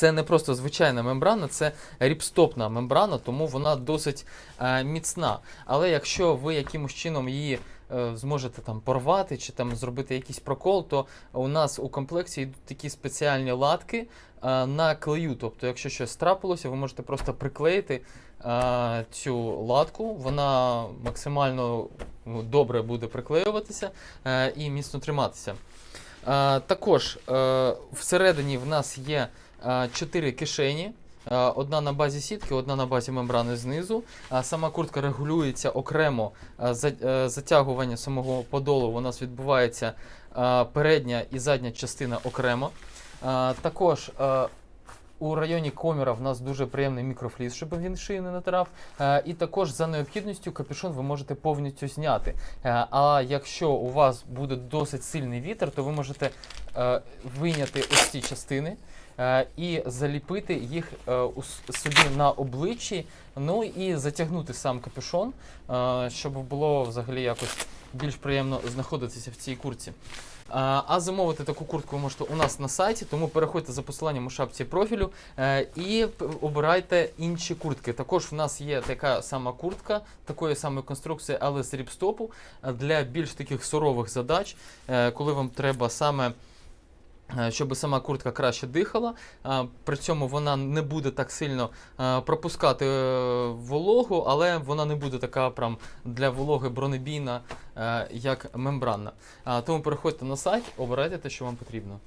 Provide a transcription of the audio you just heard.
Це не просто звичайна мембрана, це ріпстопна мембрана, тому вона досить е, міцна. Але якщо ви якимось чином її е, зможете там порвати чи там зробити якийсь прокол, то у нас у комплекті йдуть такі спеціальні латки е, на клею. Тобто, якщо щось трапилося, ви можете просто приклеїти е, цю латку, вона максимально ну, добре буде приклеюватися е, і міцно триматися. Е, також е, всередині в нас є е, чотири кишені. Е, Одна на базі сітки, одна на базі мембрани знизу. Сама куртка регулюється окремо. Е, за- е, Затягування самого подолу у нас відбувається е, передня і задня частина окремо. Е, Також е, у районі коміра в нас дуже приємний мікрофліс, щоб він шию не натирав. Е, І також за необхідністю капюшон ви можете повністю зняти. Е, А якщо у вас буде досить сильний вітер, то ви можете е, вийняти ось ці частини і заліпити їх собі на обличчі, ну і затягнути сам капюшон, щоб було взагалі якось більш приємно знаходитися в цій куртці. А, замовити таку куртку ви можете у нас на сайті, тому переходьте за посиланням у шапці профілю е, і обирайте інші куртки. Також в нас є така сама куртка, такої самої конструкції, але з ріпстопу е, для більш таких сурових задач, е, коли вам треба саме. Щоб сама куртка краще дихала, при цьому вона не буде так сильно пропускати вологу, але вона не буде така прям для вологи бронебійна, як мембранна. А, Тому переходьте на сайт, обирайте те, що вам потрібно.